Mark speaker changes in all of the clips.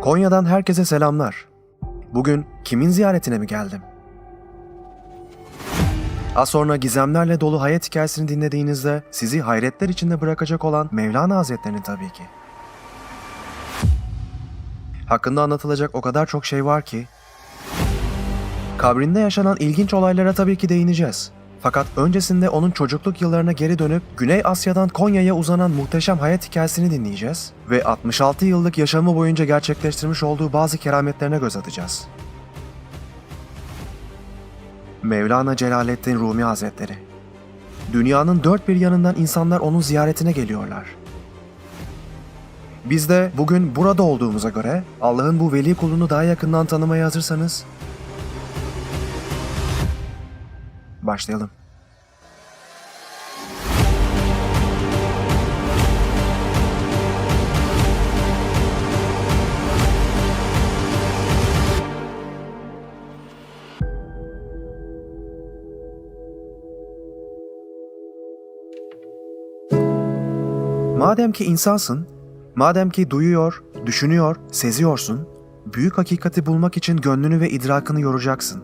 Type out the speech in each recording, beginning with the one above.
Speaker 1: Konya'dan herkese selamlar. Bugün kimin ziyaretine mi geldim? Az sonra gizemlerle dolu hayat hikayesini dinlediğinizde sizi hayretler içinde bırakacak olan Mevlana Hazretleri'nin tabii ki. Hakkında anlatılacak o kadar çok şey var ki kabrinde yaşanan ilginç olaylara tabii ki değineceğiz. Fakat öncesinde onun çocukluk yıllarına geri dönüp Güney Asya'dan Konya'ya uzanan muhteşem hayat hikayesini dinleyeceğiz ve 66 yıllık yaşamı boyunca gerçekleştirmiş olduğu bazı kerametlerine göz atacağız. Mevlana Celaleddin Rumi Hazretleri Dünyanın dört bir yanından insanlar onun ziyaretine geliyorlar. Biz de bugün burada olduğumuza göre Allah'ın bu veli kulunu daha yakından tanımaya hazırsanız başlayalım. Madem ki insansın, madem ki duyuyor, düşünüyor, seziyorsun, büyük hakikati bulmak için gönlünü ve idrakını yoracaksın.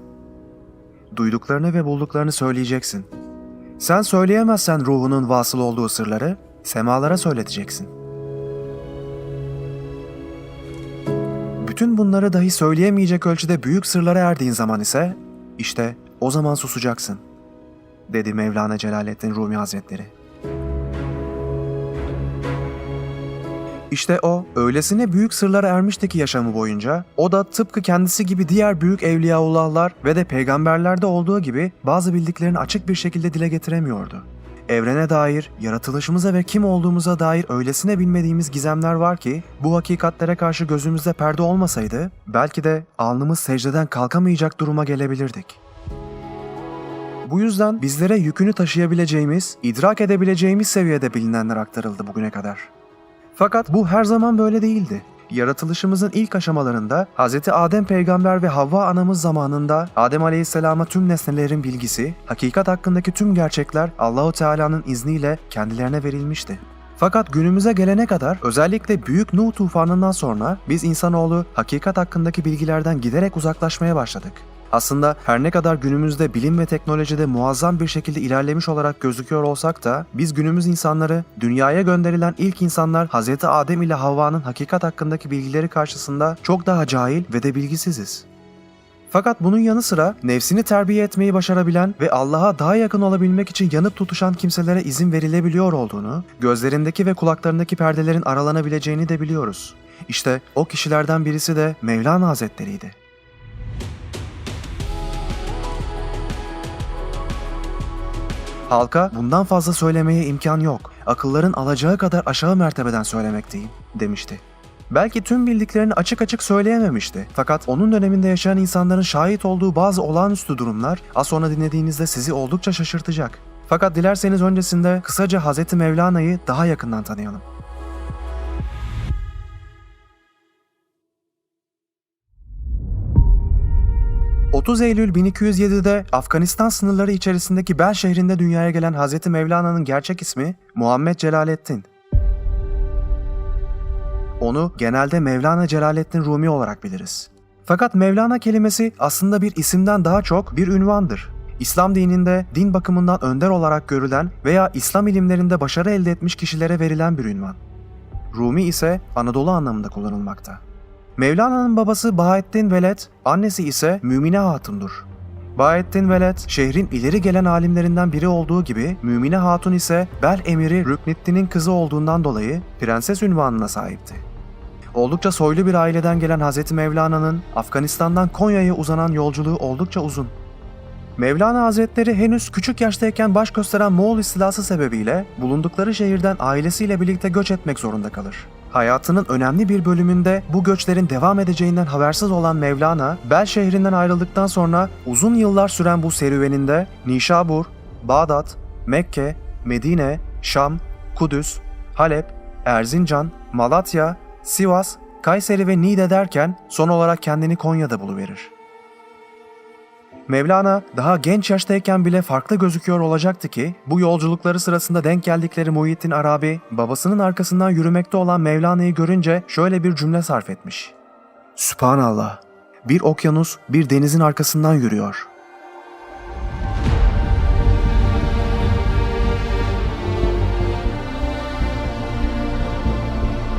Speaker 1: Duyduklarını ve bulduklarını söyleyeceksin. Sen söyleyemezsen ruhunun vasıl olduğu sırları, semalara söyleteceksin. Bütün bunları dahi söyleyemeyecek ölçüde büyük sırlara erdiğin zaman ise, işte o zaman susacaksın, dedi Mevlana Celaleddin Rumi Hazretleri. İşte o, öylesine büyük sırlara ermişti ki yaşamı boyunca, o da tıpkı kendisi gibi diğer büyük evliyaullahlar ve de peygamberlerde olduğu gibi bazı bildiklerini açık bir şekilde dile getiremiyordu. Evrene dair, yaratılışımıza ve kim olduğumuza dair öylesine bilmediğimiz gizemler var ki, bu hakikatlere karşı gözümüzde perde olmasaydı, belki de alnımız secdeden kalkamayacak duruma gelebilirdik. Bu yüzden bizlere yükünü taşıyabileceğimiz, idrak edebileceğimiz seviyede bilinenler aktarıldı bugüne kadar. Fakat bu her zaman böyle değildi. Yaratılışımızın ilk aşamalarında Hz. Adem peygamber ve Havva anamız zamanında Adem Aleyhisselam'a tüm nesnelerin bilgisi, hakikat hakkındaki tüm gerçekler Allahu Teala'nın izniyle kendilerine verilmişti. Fakat günümüze gelene kadar özellikle Büyük Nuh tufanından sonra biz insanoğlu hakikat hakkındaki bilgilerden giderek uzaklaşmaya başladık. Aslında her ne kadar günümüzde bilim ve teknolojide muazzam bir şekilde ilerlemiş olarak gözüküyor olsak da biz günümüz insanları dünyaya gönderilen ilk insanlar Hz. Adem ile Havva'nın hakikat hakkındaki bilgileri karşısında çok daha cahil ve de bilgisiziz. Fakat bunun yanı sıra nefsini terbiye etmeyi başarabilen ve Allah'a daha yakın olabilmek için yanıp tutuşan kimselere izin verilebiliyor olduğunu, gözlerindeki ve kulaklarındaki perdelerin aralanabileceğini de biliyoruz. İşte o kişilerden birisi de Mevlana Hazretleri'ydi. Halka bundan fazla söylemeye imkan yok. Akılların alacağı kadar aşağı mertebeden söylemekteyim demişti. Belki tüm bildiklerini açık açık söyleyememişti. Fakat onun döneminde yaşayan insanların şahit olduğu bazı olağanüstü durumlar az sonra dinlediğinizde sizi oldukça şaşırtacak. Fakat dilerseniz öncesinde kısaca Hz. Mevlana'yı daha yakından tanıyalım. ...30 Eylül 1207'de Afganistan sınırları içerisindeki Bel şehrinde dünyaya gelen Hz. Mevlana'nın gerçek ismi Muhammed Celaleddin. Onu genelde Mevlana Celaleddin Rumi olarak biliriz. Fakat Mevlana kelimesi aslında bir isimden daha çok bir ünvandır. İslam dininde din bakımından önder olarak görülen veya İslam ilimlerinde başarı elde etmiş kişilere verilen bir ünvan. Rumi ise Anadolu anlamında kullanılmakta. Mevlana'nın babası Bahattin Veled, annesi ise Mümine Hatun'dur. Bahattin Veled, şehrin ileri gelen alimlerinden biri olduğu gibi Mümine Hatun ise Bel emiri Rükneddin'in kızı olduğundan dolayı prenses ünvanına sahipti. Oldukça soylu bir aileden gelen Hz. Mevlana'nın Afganistan'dan Konya'ya uzanan yolculuğu oldukça uzun. Mevlana Hazretleri henüz küçük yaştayken baş gösteren Moğol istilası sebebiyle bulundukları şehirden ailesiyle birlikte göç etmek zorunda kalır. Hayatının önemli bir bölümünde bu göçlerin devam edeceğinden habersiz olan Mevlana, Bel şehrinden ayrıldıktan sonra uzun yıllar süren bu serüveninde Nişabur, Bağdat, Mekke, Medine, Şam, Kudüs, Halep, Erzincan, Malatya, Sivas, Kayseri ve Niğde derken son olarak kendini Konya'da buluverir. Mevlana daha genç yaştayken bile farklı gözüküyor olacaktı ki bu yolculukları sırasında denk geldikleri Muhyiddin Arabi babasının arkasından yürümekte olan Mevlana'yı görünce şöyle bir cümle sarf etmiş. Sübhanallah. Bir okyanus bir denizin arkasından yürüyor.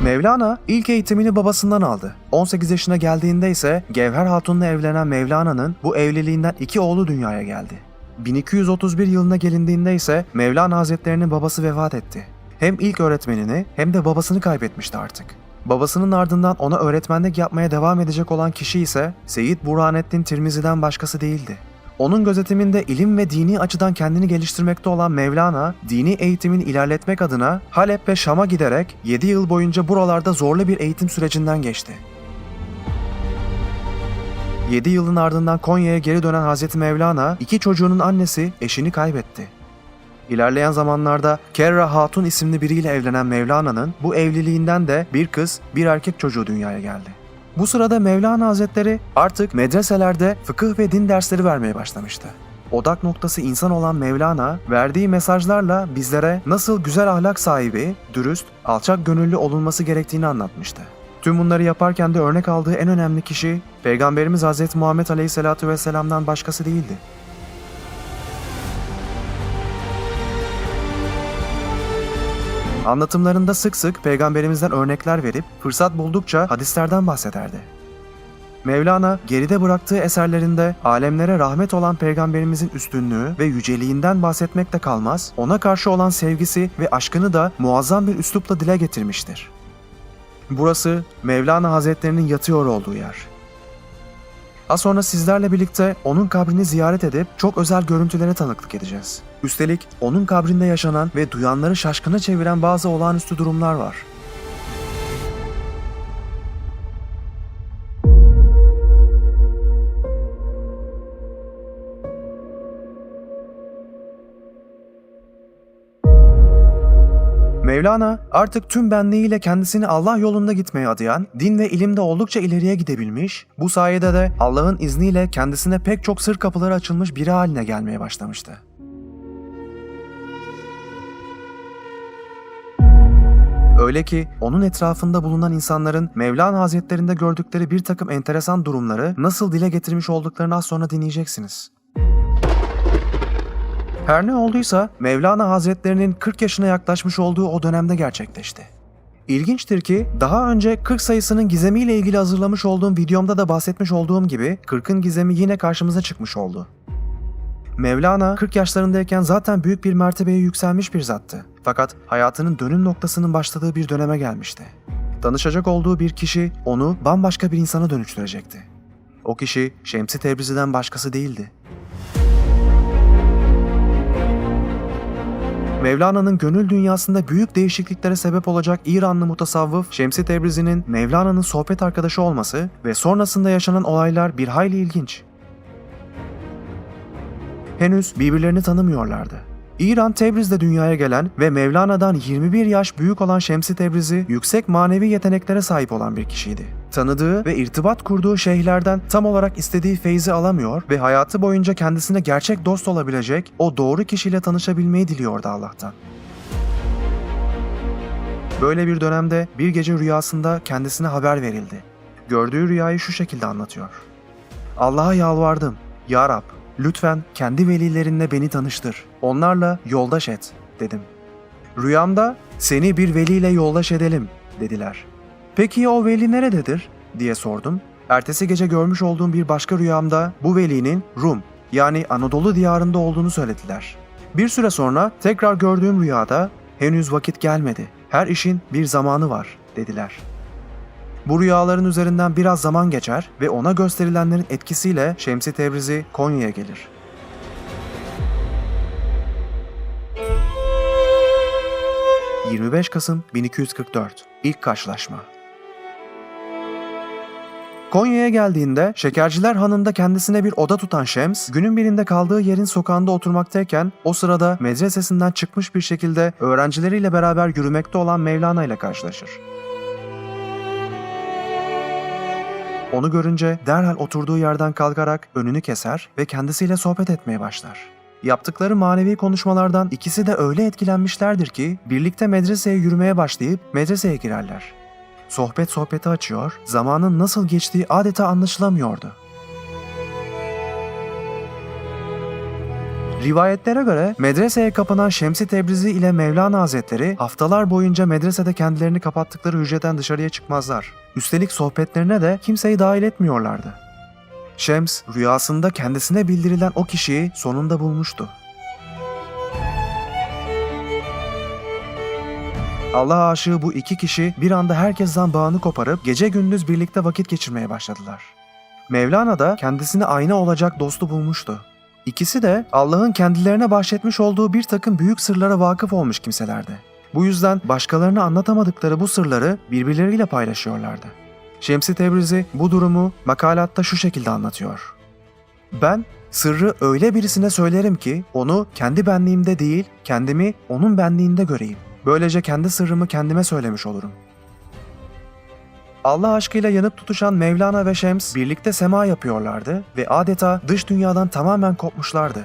Speaker 1: Mevlana ilk eğitimini babasından aldı. 18 yaşına geldiğinde ise Gevher Hatun'la evlenen Mevlana'nın bu evliliğinden iki oğlu dünyaya geldi. 1231 yılına gelindiğinde ise Mevlana Hazretlerinin babası vefat etti. Hem ilk öğretmenini hem de babasını kaybetmişti artık. Babasının ardından ona öğretmenlik yapmaya devam edecek olan kişi ise Seyyid Burhanettin Tirmizi'den başkası değildi. Onun gözetiminde ilim ve dini açıdan kendini geliştirmekte olan Mevlana, dini eğitimin ilerletmek adına Halep ve Şam'a giderek 7 yıl boyunca buralarda zorlu bir eğitim sürecinden geçti. 7 yılın ardından Konya'ya geri dönen Hazreti Mevlana, iki çocuğunun annesi eşini kaybetti. İlerleyen zamanlarda Kerra Hatun isimli biriyle evlenen Mevlana'nın bu evliliğinden de bir kız, bir erkek çocuğu dünyaya geldi. Bu sırada Mevlana Hazretleri artık medreselerde fıkıh ve din dersleri vermeye başlamıştı. Odak noktası insan olan Mevlana, verdiği mesajlarla bizlere nasıl güzel ahlak sahibi, dürüst, alçak gönüllü olunması gerektiğini anlatmıştı. Tüm bunları yaparken de örnek aldığı en önemli kişi, Peygamberimiz Hz. Muhammed Aleyhisselatü Vesselam'dan başkası değildi. Anlatımlarında sık sık peygamberimizden örnekler verip fırsat buldukça hadislerden bahsederdi. Mevlana geride bıraktığı eserlerinde alemlere rahmet olan peygamberimizin üstünlüğü ve yüceliğinden bahsetmekle kalmaz, ona karşı olan sevgisi ve aşkını da muazzam bir üslupla dile getirmiştir. Burası Mevlana Hazretlerinin yatıyor olduğu yer. Az sonra sizlerle birlikte onun kabrini ziyaret edip çok özel görüntülere tanıklık edeceğiz. Üstelik onun kabrinde yaşanan ve duyanları şaşkına çeviren bazı olağanüstü durumlar var. Mevlana artık tüm benliğiyle kendisini Allah yolunda gitmeye adayan, din ve ilimde oldukça ileriye gidebilmiş, bu sayede de Allah'ın izniyle kendisine pek çok sır kapıları açılmış biri haline gelmeye başlamıştı. Öyle ki onun etrafında bulunan insanların Mevlana Hazretlerinde gördükleri bir takım enteresan durumları nasıl dile getirmiş olduklarını az sonra dinleyeceksiniz. Her ne olduysa Mevlana Hazretlerinin 40 yaşına yaklaşmış olduğu o dönemde gerçekleşti. İlginçtir ki daha önce 40 sayısının gizemiyle ilgili hazırlamış olduğum videomda da bahsetmiş olduğum gibi 40'ın gizemi yine karşımıza çıkmış oldu. Mevlana 40 yaşlarındayken zaten büyük bir mertebeye yükselmiş bir zattı. Fakat hayatının dönüm noktasının başladığı bir döneme gelmişti. Danışacak olduğu bir kişi onu bambaşka bir insana dönüştürecekti. O kişi Şemsi Tebrizi'den başkası değildi. Mevlana'nın gönül dünyasında büyük değişikliklere sebep olacak İranlı mutasavvıf Şemsi Tebrizi'nin Mevlana'nın sohbet arkadaşı olması ve sonrasında yaşanan olaylar bir hayli ilginç. Henüz birbirlerini tanımıyorlardı. İran Tebriz'de dünyaya gelen ve Mevlana'dan 21 yaş büyük olan Şemsi Tebrizi yüksek manevi yeteneklere sahip olan bir kişiydi. Tanıdığı ve irtibat kurduğu şeyhlerden tam olarak istediği feyzi alamıyor ve hayatı boyunca kendisine gerçek dost olabilecek o doğru kişiyle tanışabilmeyi diliyordu Allah'tan. Böyle bir dönemde bir gece rüyasında kendisine haber verildi. Gördüğü rüyayı şu şekilde anlatıyor. Allah'a yalvardım. Ya Rab, lütfen kendi velilerinle beni tanıştır. Onlarla yoldaş et, dedim. Rüyamda seni bir veliyle yoldaş edelim, dediler. Peki o veli nerededir? diye sordum. Ertesi gece görmüş olduğum bir başka rüyamda bu velinin Rum yani Anadolu diyarında olduğunu söylediler. Bir süre sonra tekrar gördüğüm rüyada henüz vakit gelmedi. Her işin bir zamanı var dediler. Bu rüyaların üzerinden biraz zaman geçer ve ona gösterilenlerin etkisiyle Şemsi Tebrizi Konya'ya gelir. ...25 Kasım 1244 İlk karşılaşma Konya'ya geldiğinde Şekerciler Hanı'nda kendisine bir oda tutan Şems, günün birinde kaldığı yerin sokağında oturmaktayken o sırada medresesinden çıkmış bir şekilde öğrencileriyle beraber yürümekte olan Mevlana ile karşılaşır. Onu görünce derhal oturduğu yerden kalkarak önünü keser ve kendisiyle sohbet etmeye başlar. Yaptıkları manevi konuşmalardan ikisi de öyle etkilenmişlerdir ki birlikte medreseye yürümeye başlayıp medreseye girerler. sohbet sohbeti açıyor, zamanın nasıl geçtiği adeta anlaşılamıyordu. Rivayetlere göre medreseye kapanan Şemsi Tebrizi ile Mevlana Hazretleri haftalar boyunca medresede kendilerini kapattıkları hücreden dışarıya çıkmazlar. Üstelik sohbetlerine de kimseyi dahil etmiyorlardı. Şems rüyasında kendisine bildirilen o kişiyi sonunda bulmuştu. Allah aşığı bu iki kişi bir anda herkesten bağını koparıp gece gündüz birlikte vakit geçirmeye başladılar. Mevlana da kendisine ayna olacak dostu bulmuştu. İkisi de Allah'ın kendilerine bahşetmiş olduğu bir takım büyük sırlara vakıf olmuş kimselerdi. Bu yüzden başkalarına anlatamadıkları bu sırları birbirleriyle paylaşıyorlardı. Şemsi Tebrizi bu durumu makalatta şu şekilde anlatıyor. Ben sırrı öyle birisine söylerim ki onu kendi benliğimde değil, kendimi onun benliğinde göreyim. Böylece kendi sırrımı kendime söylemiş olurum. Allah aşkıyla yanıp tutuşan Mevlana ve Şems birlikte sema yapıyorlardı ve adeta dış dünyadan tamamen kopmuşlardı.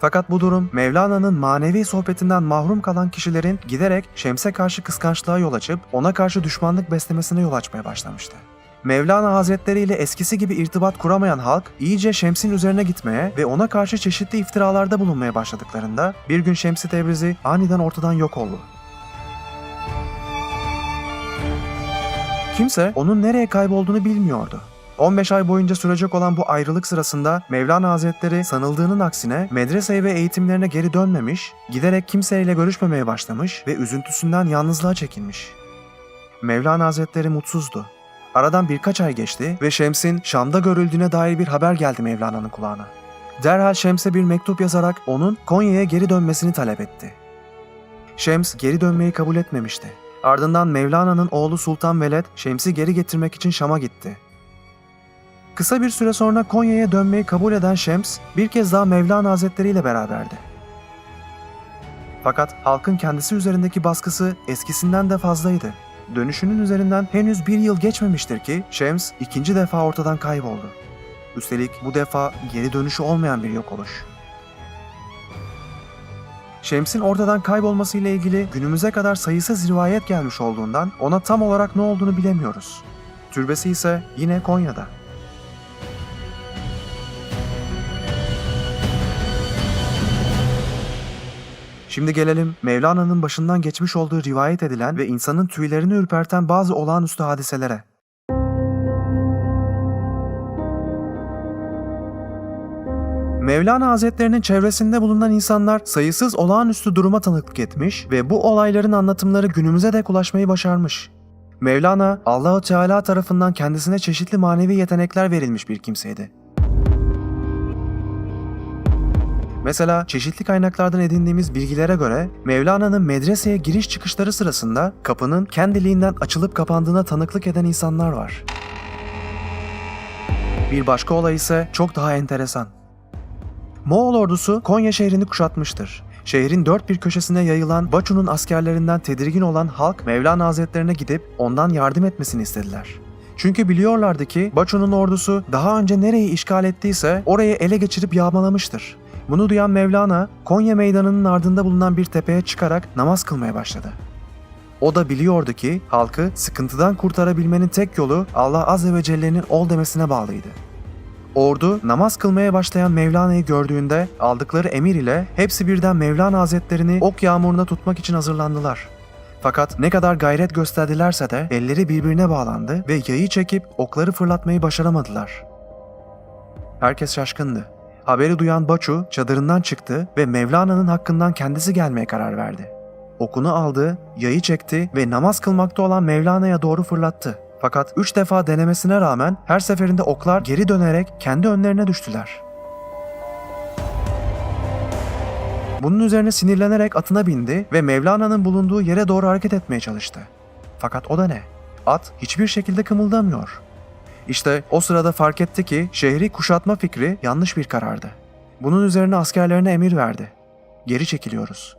Speaker 1: Fakat bu durum Mevlana'nın manevi sohbetinden mahrum kalan kişilerin giderek Şems'e karşı kıskançlığa yol açıp ona karşı düşmanlık beslemesine yol açmaya başlamıştı. Mevlana Hazretleri ile eskisi gibi irtibat kuramayan halk iyice Şems'in üzerine gitmeye ve ona karşı çeşitli iftiralarda bulunmaya başladıklarında bir gün Şems-i Tebrizi aniden ortadan yok oldu. Kimse onun nereye kaybolduğunu bilmiyordu. 15 ay boyunca sürecek olan bu ayrılık sırasında Mevlana Hazretleri sanıldığının aksine medreseye ve eğitimlerine geri dönmemiş, giderek kimseyle görüşmemeye başlamış ve üzüntüsünden yalnızlığa çekilmiş. Mevlana Hazretleri mutsuzdu. Aradan birkaç ay geçti ve Şems'in Şam'da görüldüğüne dair bir haber geldi Mevlana'nın kulağına. Derhal Şems'e bir mektup yazarak onun Konya'ya geri dönmesini talep etti. Şems geri dönmeyi kabul etmemişti. Ardından Mevlana'nın oğlu Sultan Veled Şems'i geri getirmek için Şam'a gitti. Kısa bir süre sonra Konya'ya dönmeyi kabul eden Şems bir kez daha Mevlana Hazretleri ile beraberdi. Fakat halkın kendisi üzerindeki baskısı eskisinden de fazlaydı. Dönüşünün üzerinden henüz bir yıl geçmemiştir ki Şems ikinci defa ortadan kayboldu. Üstelik bu defa geri dönüşü olmayan bir yok oluş. Şems'in ortadan kaybolması ile ilgili günümüze kadar sayısız rivayet gelmiş olduğundan ona tam olarak ne olduğunu bilemiyoruz. Türbesi ise yine Konya'da. Şimdi gelelim Mevlana'nın başından geçmiş olduğu rivayet edilen ve insanın tüylerini ürperten bazı olağanüstü hadiselere. Mevlana Hazretlerinin çevresinde bulunan insanlar sayısız olağanüstü duruma tanıklık etmiş ve bu olayların anlatımları günümüze dek ulaşmayı başarmış. Mevlana, Allahu Teala tarafından kendisine çeşitli manevi yetenekler verilmiş bir kimseydi. Mesela çeşitli kaynaklardan edindiğimiz bilgilere göre Mevlana'nın medreseye giriş çıkışları sırasında kapının kendiliğinden açılıp kapandığına tanıklık eden insanlar var. Bir başka olay ise çok daha enteresan. Moğol ordusu Konya şehrini kuşatmıştır. Şehrin dört bir köşesine yayılan Baçu'nun askerlerinden tedirgin olan halk Mevlana Hazretlerine gidip ondan yardım etmesini istediler. Çünkü biliyorlardı ki Baçu'nun ordusu daha önce nereyi işgal ettiyse orayı ele geçirip yağmalamıştır. Bunu duyan Mevlana, Konya meydanının ardında bulunan bir tepeye çıkarak namaz kılmaya başladı. O da biliyordu ki halkı sıkıntıdan kurtarabilmenin tek yolu Allah Azze ve Celle'nin ol demesine bağlıydı. Ordu namaz kılmaya başlayan Mevlana'yı gördüğünde aldıkları emir ile hepsi birden Mevlana Hazretlerini ok yağmuruna tutmak için hazırlandılar. Fakat ne kadar gayret gösterdilerse de elleri birbirine bağlandı ve yayı çekip okları fırlatmayı başaramadılar. Herkes şaşkındı. Haberi duyan Baçu çadırından çıktı ve Mevlana'nın hakkından kendisi gelmeye karar verdi. Okunu aldı, yayı çekti ve namaz kılmakta olan Mevlana'ya doğru fırlattı. Fakat üç defa denemesine rağmen her seferinde oklar geri dönerek kendi önlerine düştüler. Bunun üzerine sinirlenerek atına bindi ve Mevlana'nın bulunduğu yere doğru hareket etmeye çalıştı. Fakat o da ne? At hiçbir şekilde kımıldamıyor. İşte o sırada fark etti ki şehri kuşatma fikri yanlış bir karardı. Bunun üzerine askerlerine emir verdi. Geri çekiliyoruz.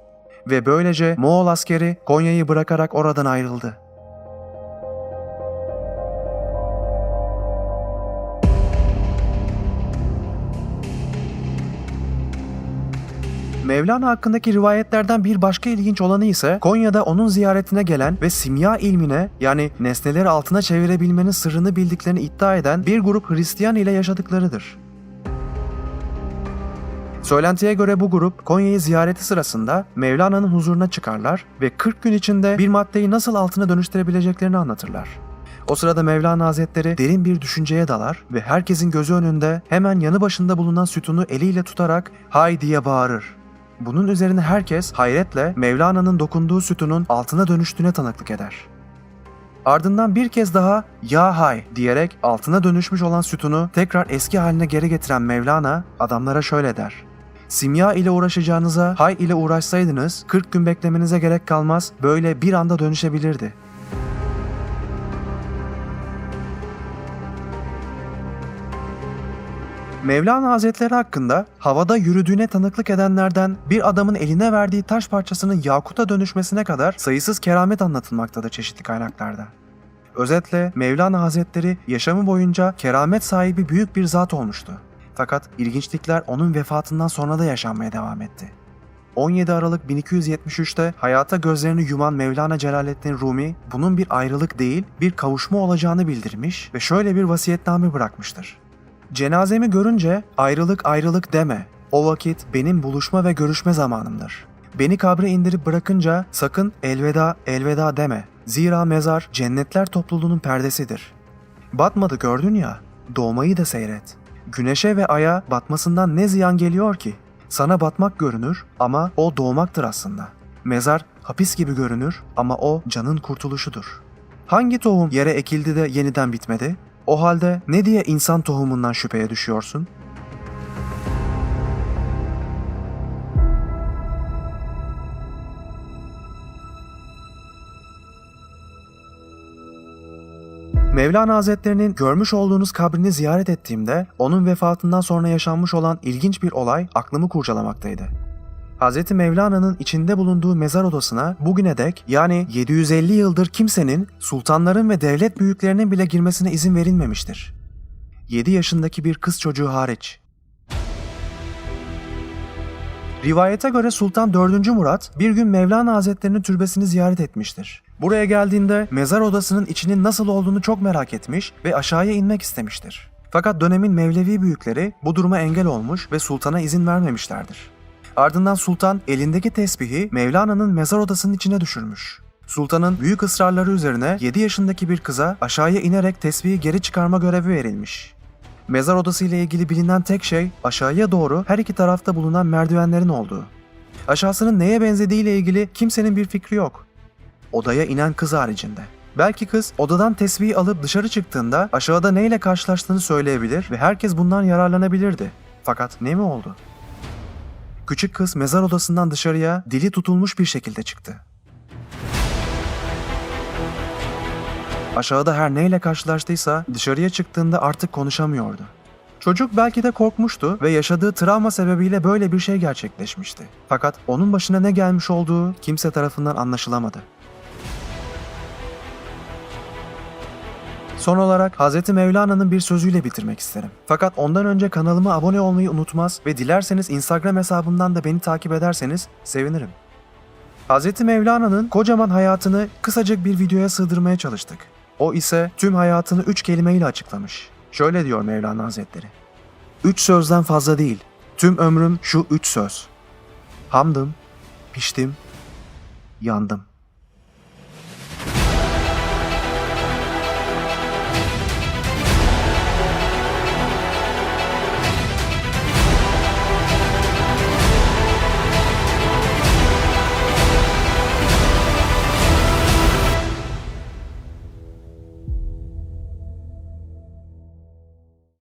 Speaker 1: Ve böylece Moğol askeri Konya'yı bırakarak oradan ayrıldı. Mevlana hakkındaki rivayetlerden bir başka ilginç olanı ise Konya'da onun ziyaretine gelen ve simya ilmine yani nesneleri altına çevirebilmenin sırrını bildiklerini iddia eden bir grup Hristiyan ile yaşadıklarıdır. Söylentiye göre bu grup Konya'yı ziyareti sırasında Mevlana'nın huzuruna çıkarlar ve 40 gün içinde bir maddeyi nasıl altına dönüştürebileceklerini anlatırlar. O sırada Mevlana Hazretleri derin bir düşünceye dalar ve herkesin gözü önünde hemen yanı başında bulunan sütunu eliyle tutarak hay diye bağırır. Bunun üzerine herkes hayretle Mevlana'nın dokunduğu sütunun altına dönüştüğüne tanıklık eder. Ardından bir kez daha ya hay diyerek altına dönüşmüş olan sütunu tekrar eski haline geri getiren Mevlana adamlara şöyle der. Simya ile uğraşacağınıza hay ile uğraşsaydınız 40 gün beklemenize gerek kalmaz böyle bir anda dönüşebilirdi. Mevlana Hazretleri hakkında havada yürüdüğüne tanıklık edenlerden bir adamın eline verdiği taş parçasının yakuta dönüşmesine kadar sayısız keramet anlatılmaktadır çeşitli kaynaklarda. Özetle Mevlana Hazretleri yaşamı boyunca keramet sahibi büyük bir zat olmuştu. Fakat ilginçlikler onun vefatından sonra da yaşanmaya devam etti. 17 Aralık 1273'te hayata gözlerini yuman Mevlana Celaleddin Rumi bunun bir ayrılık değil bir kavuşma olacağını bildirmiş ve şöyle bir vasiyetname bırakmıştır. Cenazemi görünce ayrılık ayrılık deme. O vakit benim buluşma ve görüşme zamanımdır. Beni kabre indirip bırakınca sakın elveda elveda deme. Zira mezar cennetler topluluğunun perdesidir. Batmadı gördün ya, doğmayı da seyret. Güneşe ve aya batmasından ne ziyan geliyor ki? Sana batmak görünür ama o doğmaktır aslında. Mezar hapis gibi görünür ama o canın kurtuluşudur. Hangi tohum yere ekildi de yeniden bitmedi? O halde ne diye insan tohumundan şüpheye düşüyorsun? Mevlana Hazretlerinin görmüş olduğunuz kabrini ziyaret ettiğimde onun vefatından sonra yaşanmış olan ilginç bir olay aklımı kurcalamaktaydı. Hz. Mevlana'nın içinde bulunduğu mezar odasına bugüne dek yani 750 yıldır kimsenin sultanların ve devlet büyüklerinin bile girmesine izin verilmemiştir. 7 yaşındaki bir kız çocuğu hariç. Rivayete göre Sultan 4. Murat bir gün Mevlana Hazretlerinin türbesini ziyaret etmiştir. Buraya geldiğinde mezar odasının içinin nasıl olduğunu çok merak etmiş ve aşağıya inmek istemiştir. Fakat dönemin Mevlevi büyükleri bu duruma engel olmuş ve sultana izin vermemişlerdir. Ardından sultan elindeki tesbihi Mevlana'nın mezar odasının içine düşürmüş. Sultanın büyük ısrarları üzerine 7 yaşındaki bir kıza aşağıya inerek tesbihi geri çıkarma görevi verilmiş. Mezar odası ile ilgili bilinen tek şey aşağıya doğru her iki tarafta bulunan merdivenlerin olduğu. Aşağısının neye benzediği ile ilgili kimsenin bir fikri yok. Odaya inen kız haricinde. Belki kız odadan tesbihi alıp dışarı çıktığında aşağıda neyle karşılaştığını söyleyebilir ve herkes bundan yararlanabilirdi. Fakat ne mi oldu? Küçük kız mezar odasından dışarıya dili tutulmuş bir şekilde çıktı. Aşağıda her neyle karşılaştıysa dışarıya çıktığında artık konuşamıyordu. Çocuk belki de korkmuştu ve yaşadığı travma sebebiyle böyle bir şey gerçekleşmişti. Fakat onun başına ne gelmiş olduğu kimse tarafından anlaşılamadı. Son olarak Hz. Mevlana'nın bir sözüyle bitirmek isterim. Fakat ondan önce kanalıma abone olmayı unutmaz ve dilerseniz Instagram hesabımdan da beni takip ederseniz sevinirim. Hz. Mevlana'nın kocaman hayatını kısacık bir videoya sığdırmaya çalıştık. O ise tüm hayatını üç kelimeyle açıklamış. Şöyle diyor Mevlana Hazretleri. Üç sözden fazla değil, tüm ömrüm şu üç söz. Hamdım, piştim, yandım.